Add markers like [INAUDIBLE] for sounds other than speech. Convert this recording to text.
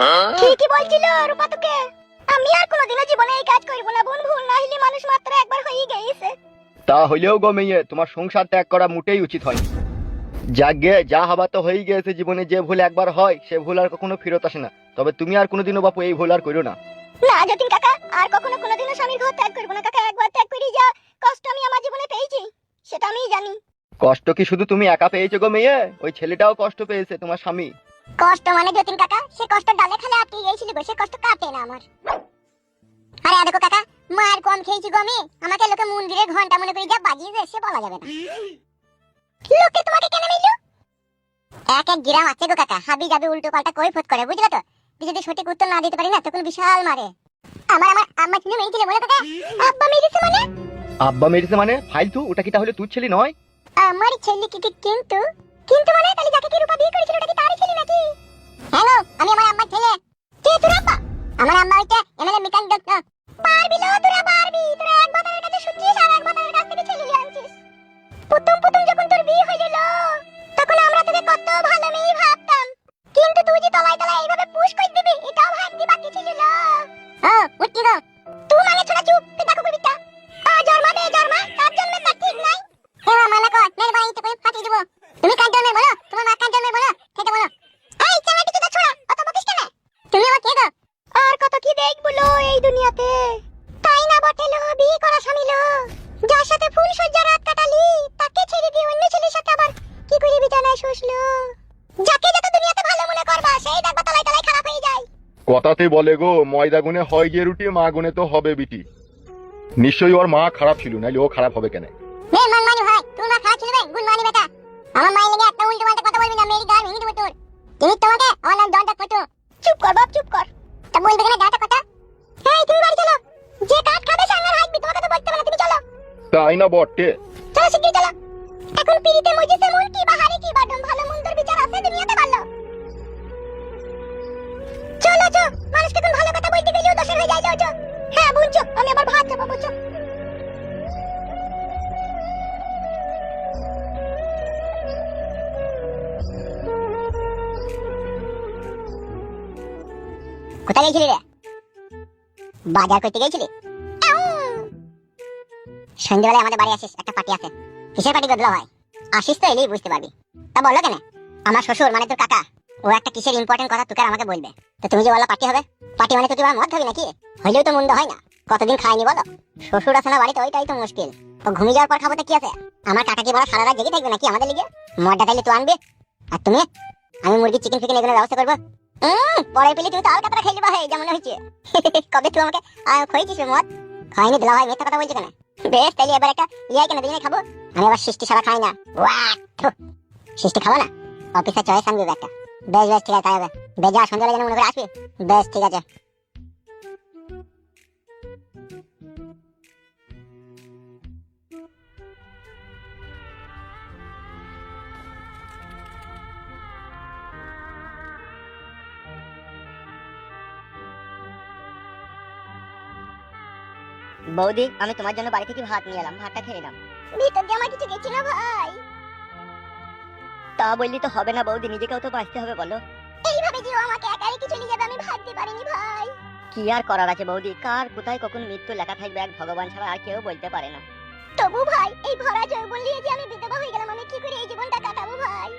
ঠিকই বলছিল রূপা তোকে আমি আর কোনোদিনও জীবনে এই কাজ করব না বোন ভুল না হইলে মানুষ মাত্র একবার হয়ে গেছে। তা হইলেও গো মেয়ে তোমার সংসার ত্যাগ করা মোটেই উচিত হয়নি। যাগে যা হবার তো হয়ে গেছে জীবনে যে ভুল একবার হয় সে ভুল আর কখনো ফেরত আসে না। তবে তুমি আর কোনোদিনও বাপু এই ভুল আর করো না। না যতীন কাকা আর কখনো কোনোদিনও স্বামীর ঘর ত্যাগ করব না। কাকা একবার ত্যাগ করি যা কষ্ট আমি আমার জীবনে পেয়েছি সেটা আমি জানি। কষ্ট কি শুধু তুমি একা পেয়েছ গো মেয়ে? ওই ছেলেটাও কষ্ট পেয়েছে তোমার স্বামী। কষ্ট মানে যতীন কাকা সে কষ্ট সে কষ্ট কাটে না আমার। আরে দেখো কাকা মায়ের কম খেয়েছি গো আমি আমাকে লোকে মন্দিরে ঘণ্টা মনে করে যা বাজিয়েছে সে বলা যাবে না। লোকে তোমাকে কেন মিললো এক এক গ্রাম আছে গো কাকা হাবি যাবে উল্টো পাল্টা কই ফোট করে বুঝলে তো? যদি সঠিক উত্তর না দিতে পারি না তখন বিশাল মারে। আমার আমার আম্মা ছিল মেয়ে ছিল বলে কাকা। আব্বা মেরেছে মানে? আব্বা মেরেছে মানে? ফাইলতু ওটা কি তাহলে তুই ছেলে নয়? আমার ছেলে কি কি- কিন্তু? কিন্তু মানে? তাহলে যাকে কি রূপা বিয়ে করেছিল ওটা কি তারই ছেলে নাকি? হ্যালো আমি আমার আম্মার ছেলে। কে তোর আব্বা আমার আম্মা হইছে এমএলএ মিকান দত্ত। পারবি না তোরা পারবি তোরা এক বাতারের কাছে শুনছিস আর এক বাতারের কাছ থেকে ছেলে আনছিস। প্রথম প্রথম যখন তোর বিয়ে হয়েছিল তখন আমরা তোকে কত ভালো মেয়ে ভাবতাম। কিন্তু তুই যে তলায় তলায় এইভাবে পুশ করে দিবি, এটাও ভাবতে বাকি ছিল না। ও, উঠি গো। তুই মানে ছোড়া চুপ তুই দেখো কবিতা আ জন্মা দে জন্মা কার জন্মে তার ঠিক নাই। হেমা মালা কর মেরে বাড়ি থেকে ফাটিয়ে দেবো তুমি কার জন্মে বলো তোমার মা কার জন্মে বলো সেটা বলো এই চাঙাটি চুদা ছোড়া অত বকিস কেন তুমি আমার কে গো আর কত কি দেখ বলো এই দুনিয়াতে তাই না বটে লো বিয়ে করা স্বামী লো যার সাথে ফুল সজ্জা রাত কাটালি তাকে ছেড়ে দিয়ে অন্য ছেলের সাথে আবার কি করে বিছানায় শুষলো? যাকে যত দুনিয়াতে ভালো মনে করবা সেই দেখবা তলায় তলায় খারাপ হয়ে যায়। কথাতে বলে গো ময়দা গুনে হয় যে রুটি মা গুনে তো হবে বিটি। নিশ্চয়ই ওর মা খারাপ ছিল নাইলে ও খারাপ হবে কেন? নে মান মানি ভাই তুই মা খারাপ ছিল বে গুড মানি বেটা। আমার মায়ের লেগে একটা উল্টো পাল্টা কথা বলবি না মেরি গাল ভেঙে দেবো তোর। তুমি তোমাকে আমার নাম দন্ডক পটু চুপ কর বাপ চুপ কর। তা বলবে কেন দাঁটা কথা? এই তুমি বাড়ি চলো। যে কাঠ খাবে সাঙ্গার হাঁটবি তোমাকে তো বলতে তাই না বটে? চলো শিগগির চলো। এখন পিড়িতে মজলিসে মন কি, বাহারে কি বাডম ভালো মন্দর বিচার আছে দুনিয়াতে ভালো চলো চো মানুষকে এখন ভালো কথা বলতে গেলেও হয়ে যায় হ্যাঁ আমি আবার ভাত কোথায় গেছিলি রে? বাজার করতে গেছিলি? সন্ধ্যেবেলায় আমাদের বাড়ি আসিস একটা পার্টি আছে। কিসের পার্টি গদলা ভাই? আসিস তো এলেই বুঝতে পারবি। তা বলল কেন? আমার শ্বশুর মানে তোর কাকা ও একটা কিসের ইম্পর্টেন্ট কথা তোকে আমাকে বলবে? তো তুমি যে বললা পার্টি হবে? পার্টি মানে তো তুই মদ হবে নাকি? হইলেও তো মন্দ হয় না। কতদিন খাইনি বলো? শ্বশুর আছে না বাড়িতে ওইটাই তো মুশকিল। ও ঘুমিয়ে যাওয়ার পর খাব তো কি আছে? আমার কাকা কি বলা সারা রাত জেগে থাকবে নাকি আমাদের লিগে? মদটা তাইলে তুই আনবি। আর তুমি? আমি মুরগি চিকেন ফিকেন এগুলো ব্যবস্থা করব। পরে পেলে তুমি তো আলকাতরা খেয়ে যাবা হে যেমন হয়েছে। [LAUGHS] কবে তুই আমাকে আহ, খোয়াইছিস মদ? খাইনি দিলা ভাই মিথ্যা কথা বলছে কেন? বেশ তাহলে এবার একটা ইয়াই কেন দুজনে খাব। আমি আবার সৃষ্টি ছাড়া খাই না। ওয়াক, থু। সৃষ্টি খাব না? অফিসার চয়েস আনবি একটা। বেশ বেশ ঠিক আছে তাই হবে। বেজা সন্ধ্যাবেলা যেন মনে করে আসবি। বেশ ঠিক আছে। বৌদি আমি তোমার জন্য বাড়ি থেকে ভাত নিয়ে এলাম ভাতটা খেয়ে নাও। ভিতর দিয়ে আমার কিছু গেছি না ভাই? তা বললি তো হবে না বৌদি নিজেকেও তো বাঁচতে হবে বলো। এইভাবে যে আমাকে একাই কিছু নিয়ে যাবে আমি ভাবতে পারিনি ভাই। কি আর করার আছে বৌদি কার কোথায় কখন মৃত্যু লেখা থাকবে এক ভগবান ছাড়া আর কেউ বলতে পারে না। তবু ভাই এই ভরা জয় বললি যে আমি বিধবা হয়ে গেলাম আমি কি করে এই জীবনটা কাটাবো ভাই?